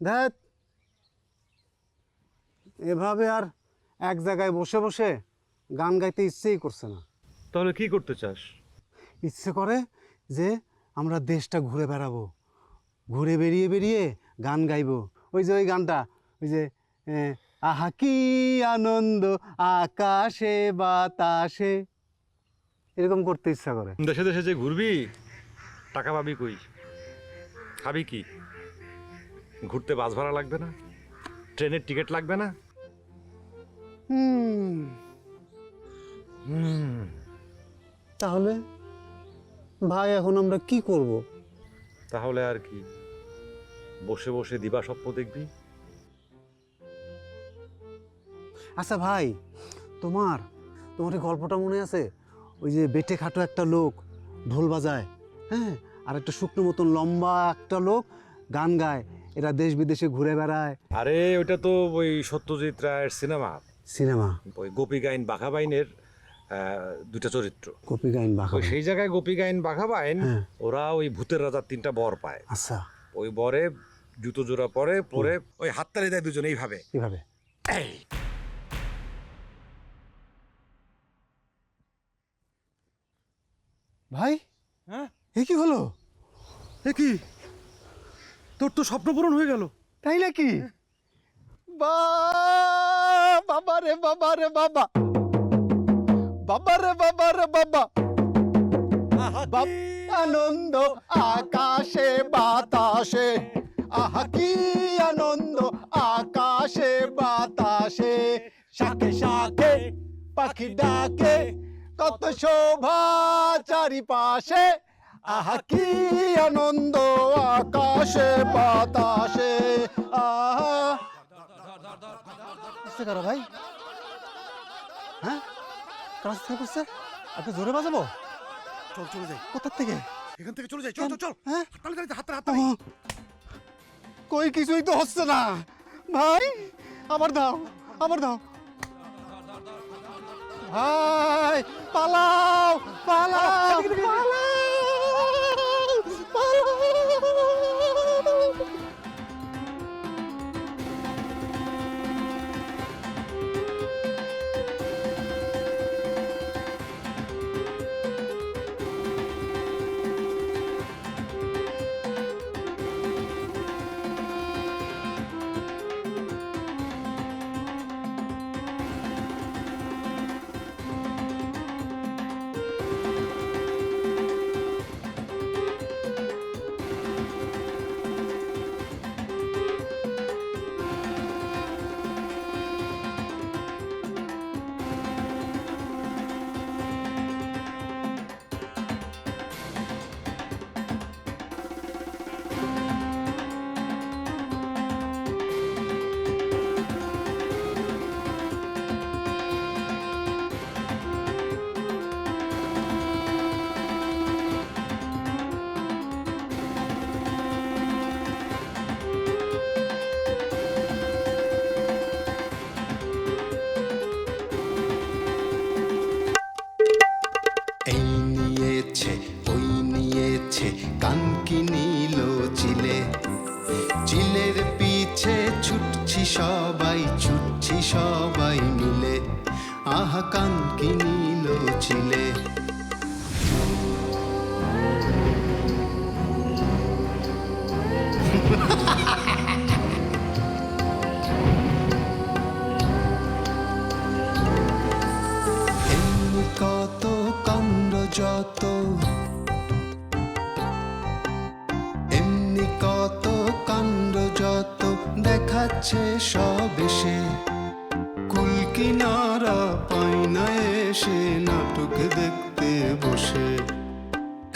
দেখ এভাবে আর এক জায়গায় বসে বসে গান গাইতে ইচ্ছেই করছে না। তাহলে কি করতে চাস? ইচ্ছে করে যে আমরা দেশটা ঘুরে বেড়াবো ঘুরে বেরিয়ে বেরিয়ে গান গাইবো। ওই যে ওই গানটা ওই যে আহা কি আনন্দ আকাশে বাতাসে। এরকম করতে ইচ্ছা করে। দেশে দেশে যে ঘুরবি টাকা পাবি কই? খাবি কি? ঘুরতে বাস ভাড়া লাগবে না? ট্রেনের টিকিট লাগবে না? হুম। হুম। তাহলে ভাই এখন আমরা কি করব? তাহলে আর কি? বসে বসে দিবা স্বপ্ন দেখবি? আচ্ছা ভাই তোমার তোমার এই গল্পটা মনে আছে? ওই যে বেটে খাটো একটা লোক ঢোল বাজায় হ্যাঁ? আর একটা শুকনো মতন লম্বা একটা লোক গান গায়। এরা দেশ বিদেশে ঘুরে বেড়ায়। আরে ওইটা তো ওই সত্যজিৎ রায়ের সিনেমা। সিনেমা? ওই গোপী গাইন বাঘা বাইনের দুটা চরিত্র। গোপী গাইন বাঘা সেই জায়গায় গোপী গাইন বাঘা বাইন হ্যাঁ। ওরা ওই ভূতের রাজার তিনটা বর পায়। আচ্ছা। ওই বরে জুতো জোড়া পরে পরে ওই হাততালি দেয় দুজন এইভাবে। কীভাবে এই। ভাই? হ্যাঁ? এ কি হলো? এ কি? তোর তো স্বপ্ন পূরণ হয়ে গেল। তাই নাকি? বা বাবা রে বাবা রে বাবা। বাবা রে বাবা রে বাবা। আনন্দ আকাশে বাতাসে। আহা কি আনন্দ আকাশে বাতাসে। শাখে শাখে পাখি ডাকে। কত শোভা চারিপাশে। আহা কি আনন্দ আকাশে বাতাসে আহা। আসতে কারও ভাই? হ্যাঁ? কাজ থেকে করছে আপনি জোরে বাজাবো? চল চলে যাই। কোথার থেকে? এখান থেকে চলে যাই। চল চল চল। হ্যাঁ? তালি হাততালি হাততালি। কই কিছুই তো হচ্ছে না। ভাই আবার দাও আবার দাও। ভাই পালাও পালাও পালাও পালাও। নিয়েছে ওই নিয়েছে, কান কি নিল চিলে। চিলের পিছে ছুটছি সবাই ছুটছি সবাই মিলে। আহা, কান কি নিল চিলে। যত এমনি কত কাণ্ড যত দেখাচ্ছে সব এসে কুল কিনারা এসে নাটক দেখতে বসে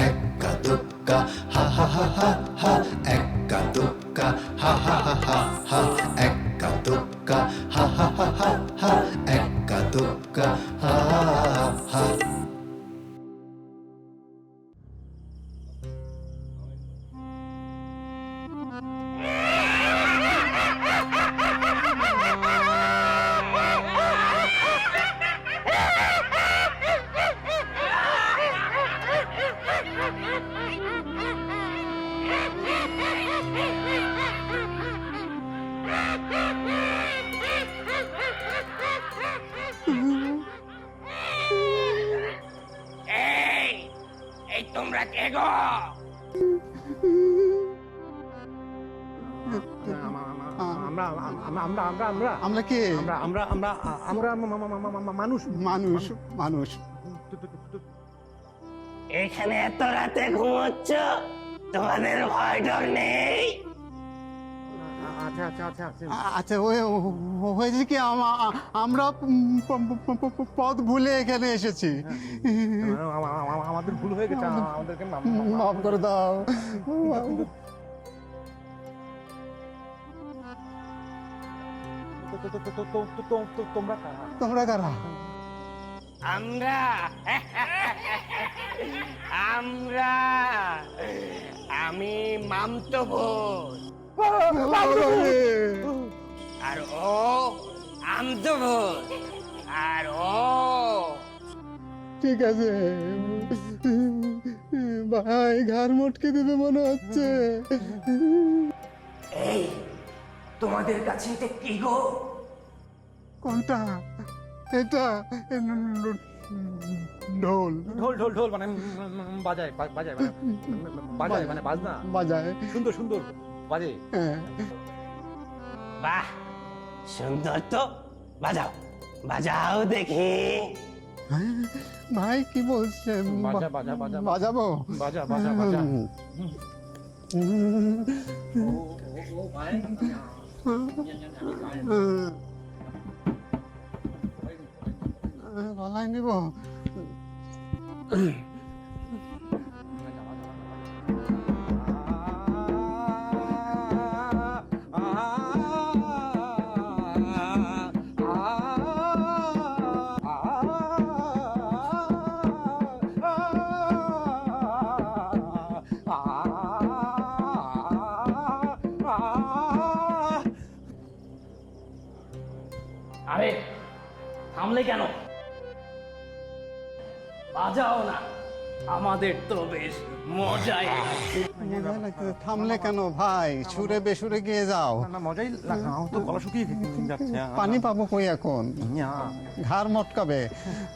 একা দোক্কা হা হা হা হা হা একা দোক্কা হা হা হা হা হা একা দোক্কা হা হা হা হা হা একা দোক্কা হা হা হা তোমরা আমরা আমরা আমরা আমরা আমরা আমরা কে আমরা আমরা আমরা আমরা মানুষ মানুষ মানুষ এখানে এত রাতে ঘুমোচ্ছ তোমাদের ভয় ডর নেই আচ্ছা, আচ্ছা, আচ্ছা, আচ্ছা। হয়েছে কি আমরা ভুলে এখানে এসেছি। হ্যাঁ, হ্যাঁ, হ্যাঁ, আমাদের ভুল হয়ে গেছে আমাদেরকে মাফ করে। দাও। তোমরা তোমরা কারা? আমরা। আমরা। আমি মামতো ভোজ আর ও আমতো ভোজ আর ও ঠিক আছে। ভাই ঘর মটকে দেবে মনে হচ্ছে। এই তোমাদের কাছে এটা কি গো? কোনটা এটা ঢোল। ঢোল ঢোল ঢোল মানে বাজায় বাজায় মানে বাজায় মানে বাজনা। বাজায়। সুন্দর সুন্দর। বাজে? বাহ সুন্দর তো। বাজাও বাজাও দেখি। ভাই কি বলছেন? বাজা, বাজা, বাজা, বাজা। বাজাবো? বাজা বাজা বাজা। গলায় নিব। থামলে কেন? বাজাও না। আমাদের তো বেশ মজাই মজা লাগতেছে। থামলে কেন ভাই? সুরে বেসুরে গিয়ে যাও। না মজাই লাগে তো গলা শুকিয়ে যাচ্ছে। পানি পাবো কই এখন? ঘাড় মটকাবে।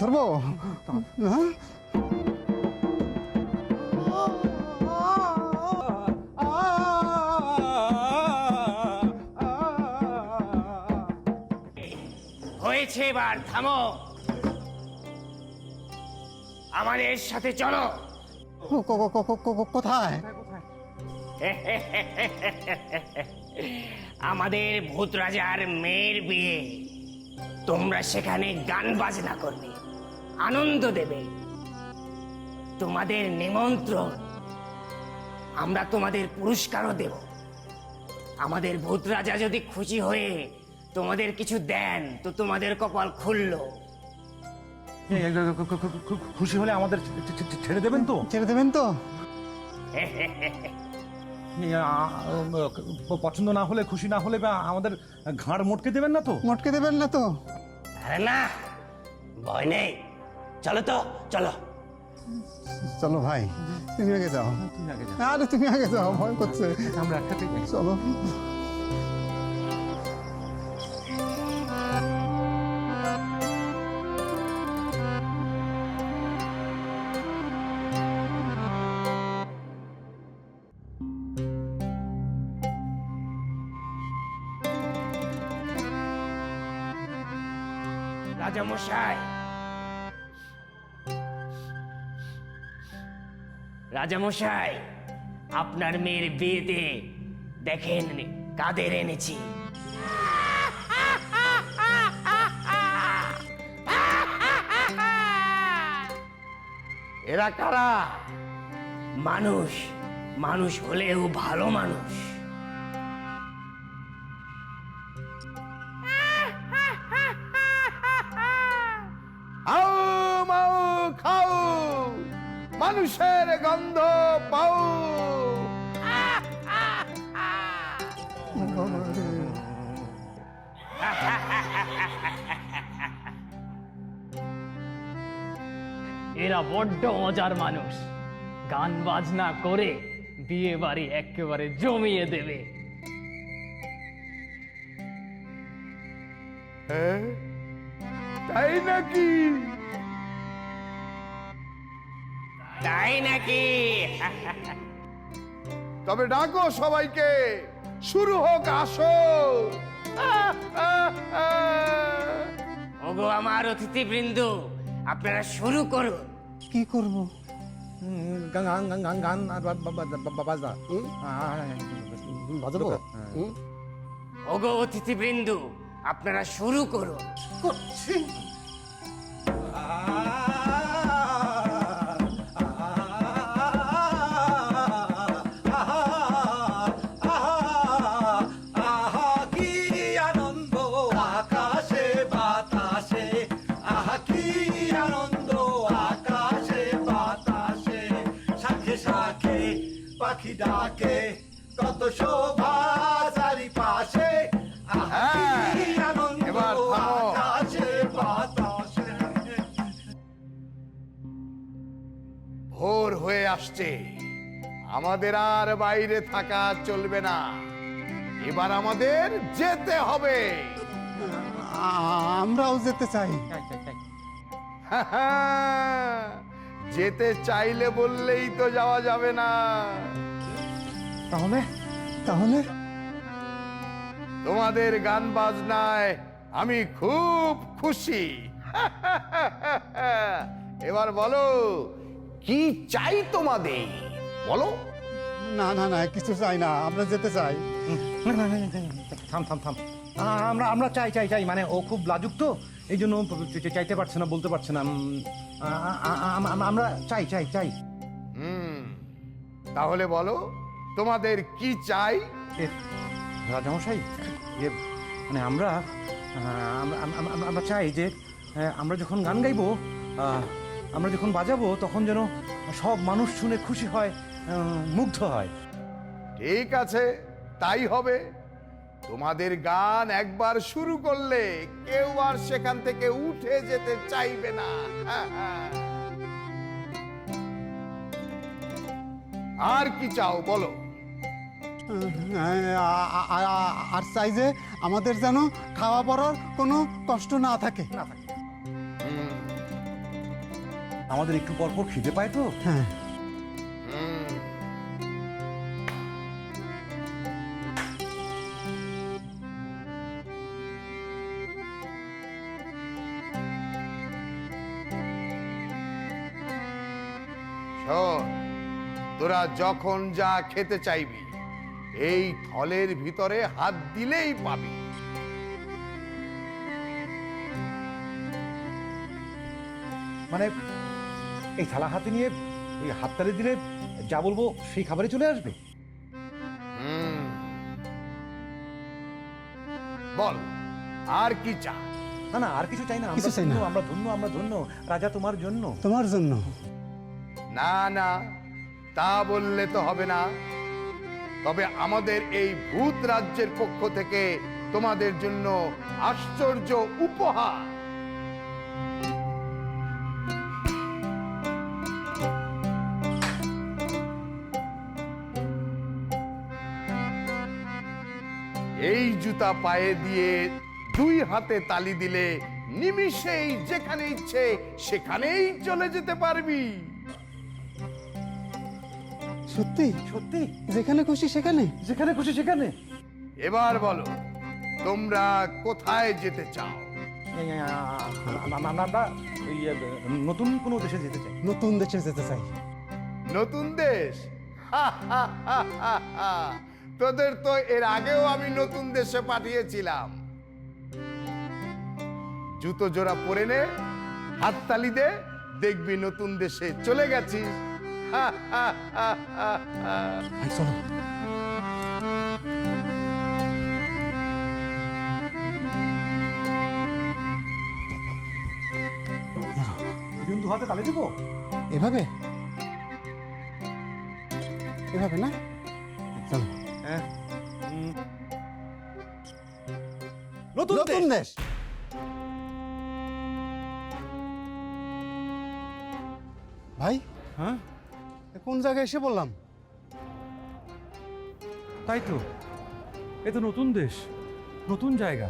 ধরবো? হ্যাঁ? হয়েছে এবার থামো। আমাদের সাথে চলো। কোথায়? আমাদের ভূত রাজার মেয়ের বিয়ে। তোমরা সেখানে গান বাজনা করবে আনন্দ দেবে। তোমাদের নিমন্ত্রণ আমরা তোমাদের পুরস্কারও দেব। আমাদের ভূত রাজা যদি খুশি হয়ে তোমাদের কিছু দেন তো তোমাদের কপাল খুললো। খুশি হলে আমাদের ছেড়ে দেবেন তো? ছেড়ে দেবেন তো? পছন্দ না হলে খুশি না হলে বা আমাদের ঘাড় মোটকে দেবেন না তো? মটকে দেবেন না তো? আরে না ভয় নেই। চলো তো চলো। চলো ভাই তুমি আগে যাও। তুমি আগে যাও। আরে তুমি আগে যাও ভয় করছে। আমরা একসাথে যাই। চলো। রাজামশাই আপনার মেয়ের বিয়েতে দেখেন কাদের এনেছি। এরা কারা? মানুষ মানুষ হলেও ভালো মানুষ। গন্ধ পাও। এরা বড্ড মজার মানুষ। গান বাজনা করে বিয়ে বাড়ি একেবারে জমিয়ে দেবে। তাই নাকি? তাই নাকি? তবে ডাকো সবাইকে শুরু হোক আসো। ওগো আমার অতিথিবৃন্দ আপনারা শুরু করুন। কি করব? গান গান আর বাজাবো? ওগো অতিথিবৃন্দ আপনারা শুরু করুন। পাখি কত শোভা চারিপাশে। আনন্দ এবার আকাশে বাতাসে। ভোর হয়ে আসছে। আমাদের আর বাইরে থাকা চলবে না। এবার আমাদের যেতে হবে। আমরাও যেতে চাই। যেতে চাইলে বললেই তো যাওয়া যাবে না। তাহলে? তাহলে? তোমাদের গান বাজনায় আমি খুব খুশি। এবার বলো কি চাই তোমাদের? বলো। না না না কিছু চাই না আমরা যেতে চাই। না, না, না, না, না, থাম থাম থাম। আমরা আমরা চাই চাই চাই মানে ও খুব লাজুক তো এই জন্য চাইতে পারছে না বলতে পারছে না আমরা চাই চাই চাই। হুম তাহলে বলো তোমাদের কি চাই? রাজামশাই ইয়ে মানে আমরা আমরা- চাই যে আহ, আমরা যখন গান গাইবো আহ, আমরা যখন বাজাবো তখন যেন সব মানুষ শুনে খুশি হয় আহ, মুগ্ধ হয়। ঠিক আছে তাই হবে। তোমাদের গান একবার শুরু করলে কেউ আর সেখান থেকে উঠে যেতে চাইবে না। আর কি চাও বলো। আ- আ- আ- আর চাই যে আমাদের যেন খাওয়া পড়ার কোনো কষ্ট না থাকে। না থাকে। আমাদের একটু পর পর খিদে পায় তো। হ্যাঁ। শোন তোরা যখন যা খেতে চাইবি এই থলের ভিতরে হাত দিলেই পাবি। মানে এই থালা হাতে নিয়ে ওই হাততালি দিলে যা বলব সেই খাবারে চলে আসবে? হুম। বল আর কি চা না না আর কিছু চাই না। আমরা কিছু চাই না। আমরা ধন্য আমরা ধন্য রাজা তোমার জন্য। তোমার জন্য। না না তা বললে তো হবে না। তবে আমাদের এই ভূত রাজ্যের পক্ষ থেকে তোমাদের জন্য আশ্চর্য উপহার। এই জুতা পায়ে দিয়ে দুই হাতে তালি দিলে নিমিষেই যেখানে ইচ্ছে সেখানেই চলে যেতে পারবি। সত্যি? সত্যি। যেখানে খুশি সেখানে। যেখানে খুশি সেখানে। এবার বলো তোমরা কোথায় যেতে চাও? আমরা নতুন কোনো দেশে যেতে চাই। নতুন দেশে যেতে চাই। নতুন দেশ? তোদের তো এর আগেও আমি নতুন দেশে পাঠিয়েছিলাম। জুতো জোড়া পরে নে হাততালি দে দেখবি নতুন দেশে চলে গেছিস। চলো কিন্তু হাতে তালে দেবো? এভাবে? এভাবে না? চলো। হ্যাঁ। নতুন নতুন দেশ। ভাই? হ্যাঁ? কোন জায়গায় এসে বললাম? তাই তো। এ তো নতুন দেশ নতুন জায়গা।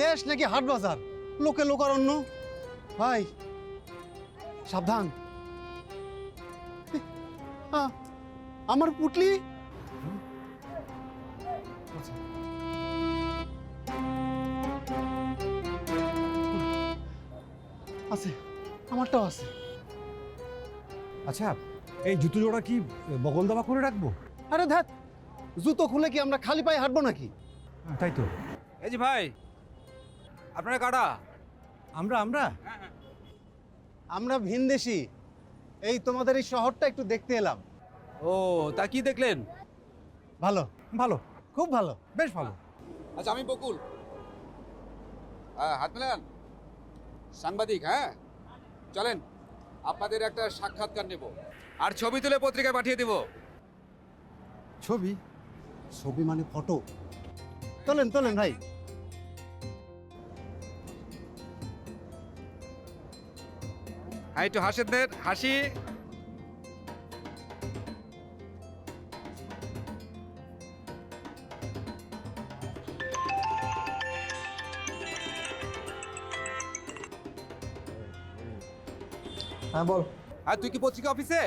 দেশ নাকি হাট বাজার? লোকে লোকারণ্য। ভাই সাবধান। আমার পুটলি? আছে আমারটাও আছে। আচ্ছা এই জুতো জোড়া কি বগল দাবা করে রাখব? আরে ধ্যাত জুতো খুলে কি আমরা খালি পায়ে হাঁটবো নাকি? তাই তো। এই যে ভাই আপনারা কাটা আমরা আমরা? আমরা ভিনদেশি। এই তোমাদের এই শহরটা একটু দেখতে এলাম। ও তা কি দেখলেন? ভালো। ভালো। খুব ভালো। বেশ ভালো। আচ্ছা আমি বকুল। হ্যাঁ হাত মেলান। সাংবাদিক হ্যাঁ? চলেন আপনাদের একটা সাক্ষাৎকার নেব। আর ছবি তুলে পত্রিকায় পাঠিয়ে দেব। ছবি? ছবি মানে ফটো? তোলেন তোলেন ভাই। হ্যাঁ একটু হাসেন দেন। হাসি। হ্যাঁ বল। আর তুই কি পত্রিকা অফিসে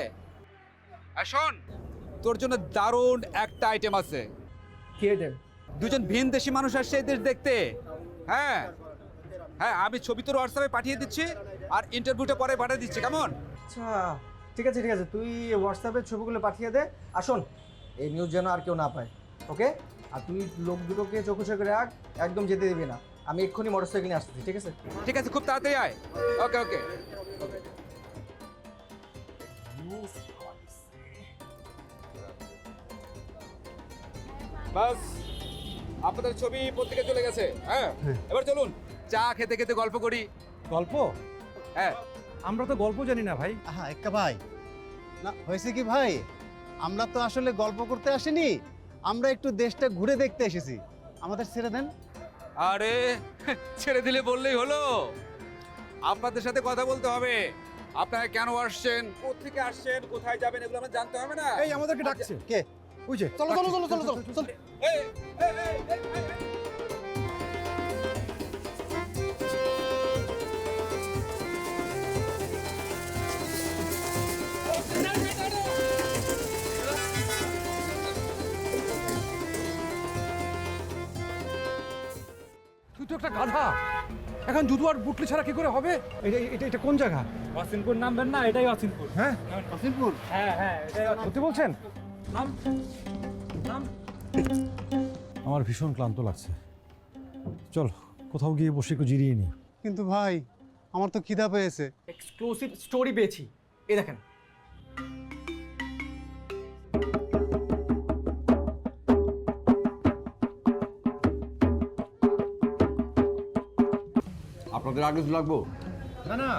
আর শোন। তোর জন্য দারুণ একটা আইটেম আছে। কি দুজন ভিন দেশি মানুষ আসছে এই দেশ দেখতে। হ্যাঁ। হ্যাঁ আমি ছবি তোর হোয়াটসঅ্যাপে পাঠিয়ে দিচ্ছি আর ইন্টারভিউটা পরে পাঠিয়ে দিচ্ছি কেমন? আচ্ছা ঠিক আছে ঠিক আছে। তুই হোয়াটসঅ্যাপে ছবিগুলো পাঠিয়ে দে। আসুন এই নিউজ যেন আর কেউ না পায় ওকে? আর তুই লোক দুটোকে চোখে চোখে রাখ একদম যেতে দিবি না। আমি এক্ষুনি মোটরসাইকেল নিয়ে আসতেছি ঠিক আছে? ঠিক আছে খুব তাড়াতাড়ি আয়। ওকে ওকে ওকে। বাস আপনাদের ছবি পত্রিকা চলে গেছে হ্যাঁ? এবার চলুন চা খেতে খেতে গল্প করি। গল্প? হ্যাঁ। আমরা তো গল্প জানি না ভাই। আহা এক্কা ভাই। না হয়েছে কি ভাই? আমরা তো আসলে গল্প করতে আসিনি। আমরা একটু দেশটা ঘুরে দেখতে এসেছি। আমাদের ছেড়ে দেন। আরে ছেড়ে দিলে বললেই হলো। আপনাদের সাথে কথা বলতে হবে। আপনারা কেন আসছেন? কোথেকে আসছেন? কোথায় যাবেন? এগুলো আমরা জানতে হবে না। এই আমাদেরকে ডাকছে। কে? ওই যে। চলো চলো চলো চলো চলো চলো। এই, এই, এই, তো একটা গাধা। এখন জুতো আর বুটলি ছাড়া কি করে হবে? এটা এটা এটা কোন জায়গা? অসিনপুর নামবেন না এটাই অসিনপুর। হ্যাঁ? কাশিমপুর হ্যাঁ হ্যাঁ এটাই সত্যি বলছেন? নাম নাম আমার ভীষণ ক্লান্ত লাগছে। চল কোথাও গিয়ে বসে একটু জিরিয়ে নি। কিন্তু ভাই আমার তো খিদা পেয়েছে। এক্সক্লুসিভ স্টোরি পেয়েছি। এই দেখেন আপনাদের আগে লাগবো? না না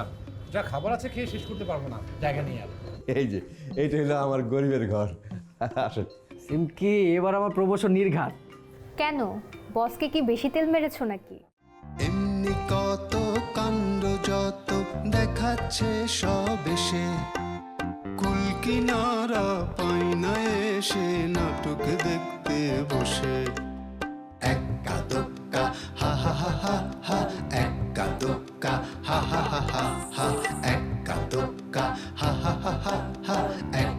যা খাবার আছে খেয়ে শেষ করতে পারব না। জায়গা নিয়ে আর। এই যে এইটা হলো আমার গরিবের ঘর। আসেন সিমকি এবার আমার প্রমোশন নির্ঘাত। কেন? বসকে কি বেশি তেল মেরেছো নাকি? এমনি কত কাণ্ড যত দেখাচ্ছে সব এসে। কুল কিনারা পাই না এসে নাটক দেখতে বসে। এক্কা দোক্কা হা হা হা হা হা দোকা হা হা হা হা হা এক্কা দোকা হা হা হা হা হা এক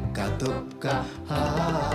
হা হা